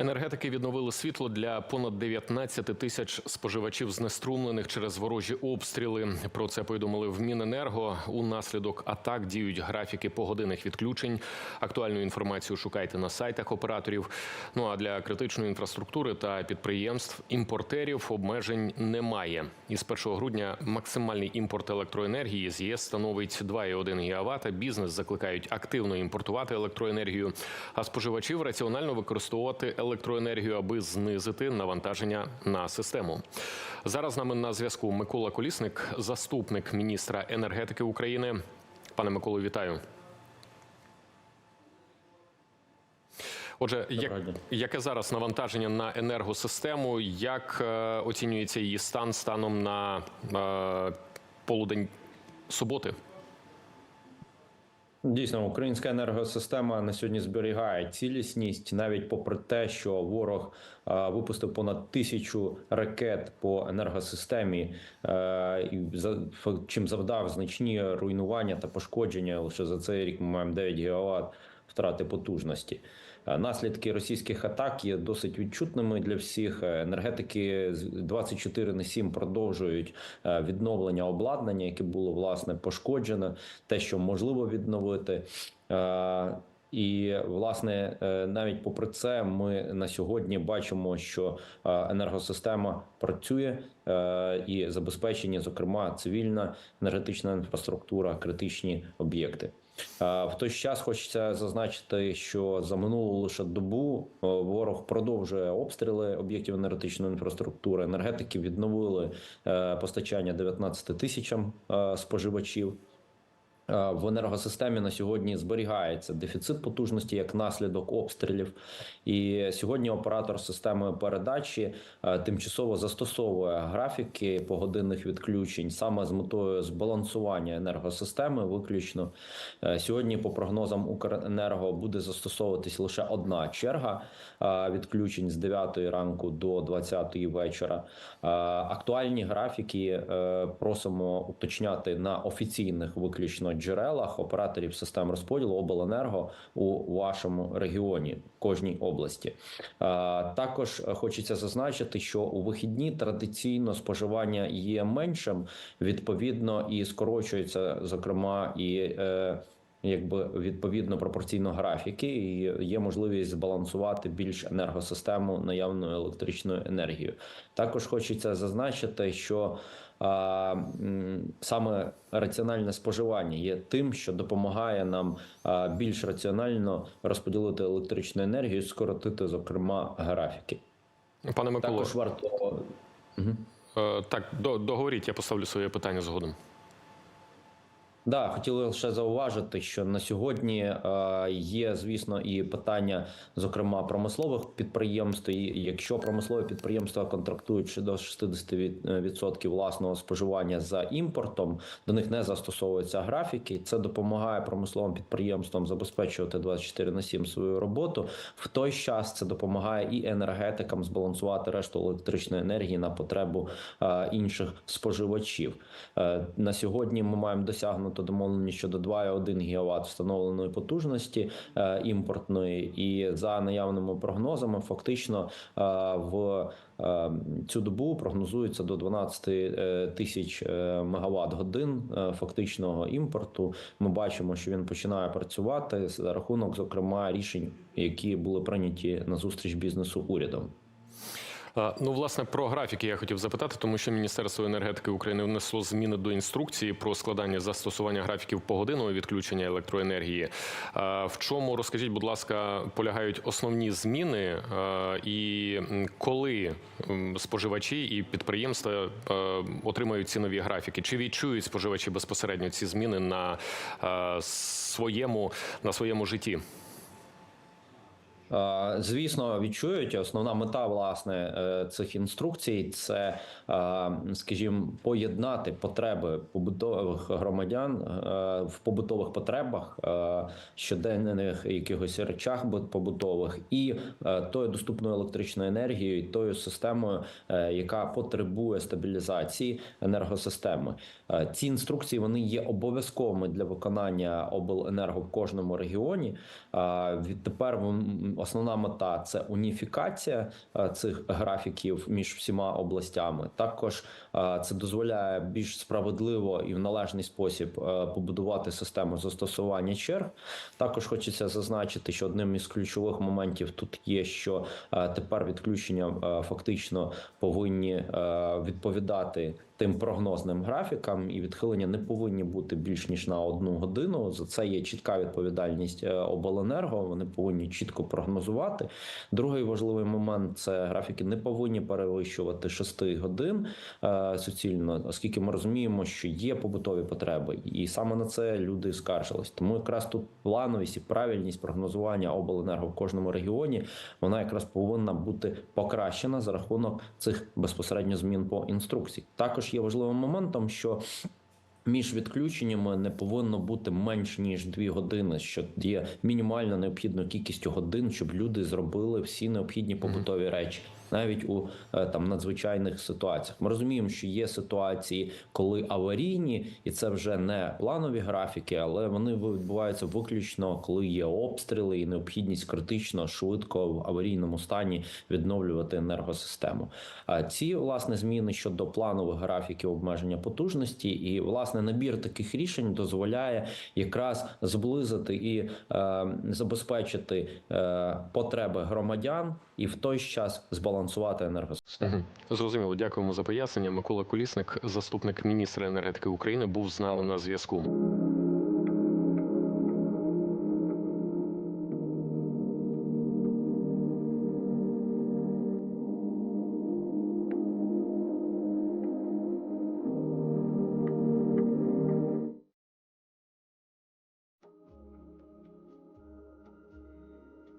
Енергетики відновили світло для понад 19 тисяч споживачів знеструмлених через ворожі обстріли. Про це повідомили в Міненерго. Унаслідок атак діють графіки погодинних відключень. Актуальну інформацію шукайте на сайтах операторів. Ну а для критичної інфраструктури та підприємств імпортерів обмежень немає. Із 1 грудня максимальний імпорт електроенергії з ЄС становить 2,1 ГВт. Бізнес закликають активно імпортувати електроенергію, а споживачів раціонально використовувати електроенергію, аби знизити навантаження на систему. Зараз з нами на зв'язку Микола Колісник, заступник міністра енергетики України. Пане Миколо, вітаю. Отже, як, яке зараз навантаження на енергосистему? Як е, оцінюється її стан станом на е, полудень суботи? Дійсно, українська енергосистема на сьогодні зберігає цілісність, навіть попри те, що ворог випустив понад тисячу ракет по енергосистемі, е, за чим завдав значні руйнування та пошкодження. Лише за цей рік ми маємо 9 гігават втрати потужності. Е, Наслідки російських атак є досить відчутними для всіх. Е, Енергетики з 24 на 7 продовжують е, відновлення обладнання, яке було власне пошкоджено, те, що можливо відновити. І власне, навіть попри це, ми на сьогодні бачимо, що енергосистема працює і забезпечені, зокрема, цивільна енергетична інфраструктура, критичні об'єкти. В той час хочеться зазначити, що за минулу лише добу е, ворог продовжує обстріли об'єктів енергетичної інфраструктури. Енергетики відновили е, постачання 19 тисячам е, споживачів. Е, В енергосистемі на сьогодні зберігається дефіцит потужності як наслідок обстрілів. І сьогодні оператор системи передачі е, тимчасово застосовує графіки погодинних відключень саме з метою збалансування енергосистеми. Виключно Е, сьогодні, по прогнозам Укренерго, буде застосовуватись лише одна черга відключень з 9 ранку до 20 вечора. Актуальні графіки просимо уточняти на офіційних виключно джерелах операторів систем розподілу обленерго у вашому регіоні, кожній області. Е, Також хочеться зазначити, що у вихідні традиційно споживання є меншим, відповідно і скорочується, зокрема і. Якби відповідно пропорційно графіки, і є можливість збалансувати більш енергосистему наявною електричною енергією. Також хочеться зазначити, що а, саме раціональне споживання є тим, що допомагає нам а, більш раціонально розподілити електричну енергію, скоротити, зокрема, графіки. Пане Миколо, Також варто е, так до, договоріть, я поставлю своє питання згодом. Да, хотіли лише зауважити, що на сьогодні е, є, звісно, і питання, зокрема, промислових підприємств. І якщо промислові підприємства контрактують ще до 60% власного споживання за імпортом, до них не застосовуються графіки. Це допомагає промисловим підприємствам забезпечувати 24 на 7 свою роботу. В той час це допомагає і енергетикам збалансувати решту електричної енергії на потребу е, інших споживачів. Е, На сьогодні ми маємо досягнути домовлення щодо 2,1 ГВт встановленої потужності е, імпортної, і за наявними прогнозами, фактично е, в е, цю добу прогнозується до 12 е, тисяч мегаватт годин фактичного імпорту. Ми бачимо, що він починає працювати за рахунок, зокрема, рішень, які були прийняті на зустріч бізнесу урядом. Ну, власне, про графіки я хотів запитати, тому що Міністерство енергетики України внесло зміни до інструкції про складання застосування графіків погодинного відключення електроенергії. В чому розкажіть, будь ласка, полягають основні зміни, і коли споживачі і підприємства отримають ці нові графіки? Чи відчують споживачі безпосередньо ці зміни на своєму на своєму житті? Е, Звісно, відчують основна мета власне е, цих інструкцій це, е, скажімо, поєднати потреби побутових громадян в побутових потребах щоденних якихось речах побутових і тою доступною електричною енергією, і тою системою, яка потребує стабілізації енергосистеми. Ці інструкції вони є обов'язковими для виконання обленерго в кожному регіоні. Відтепер основна мета це уніфікація е, цих графіків між всіма областями. Також е, це дозволяє більш справедливо і в належний спосіб е, побудувати систему застосування черг. Також хочеться зазначити, що одним із ключових моментів тут є, що тепер відключення фактично повинні відповідати тим прогнозним графікам, і відхилення не повинні бути більш ніж на одну годину. За це є чітка відповідальність е, обленерго. Вони повинні чітко прогнозувати. Другий важливий момент це графіки не повинні перевищувати 6 годин е, суцільно, оскільки ми розуміємо, що є побутові потреби, і саме на це люди скаржились. Тому якраз тут плановість і правильність прогнозування обленерго в кожному регіоні вона якраз повинна бути покращена за рахунок цих безпосередньо змін по інструкції. Також є важливим моментом, що між відключеннями не повинно бути менш ніж дві години, що є мінімально необхідною кількістю годин, щоб люди зробили всі необхідні побутові речі. Навіть у е, там надзвичайних ситуаціях ми розуміємо, що є ситуації, коли аварійні, і це вже не планові графіки, але вони відбуваються виключно, коли є обстріли і необхідність критично швидко в аварійному стані відновлювати енергосистему. А ці власне зміни щодо планових графіків обмеження потужності, і власне набір таких рішень дозволяє якраз зблизити і е, забезпечити е, потреби громадян, і в той час збалансувати енергосистему. Мгм. Зрозуміло, дякуємо за пояснення. Микола Колісник, заступник міністра енергетики України, був з нами на зв'язку.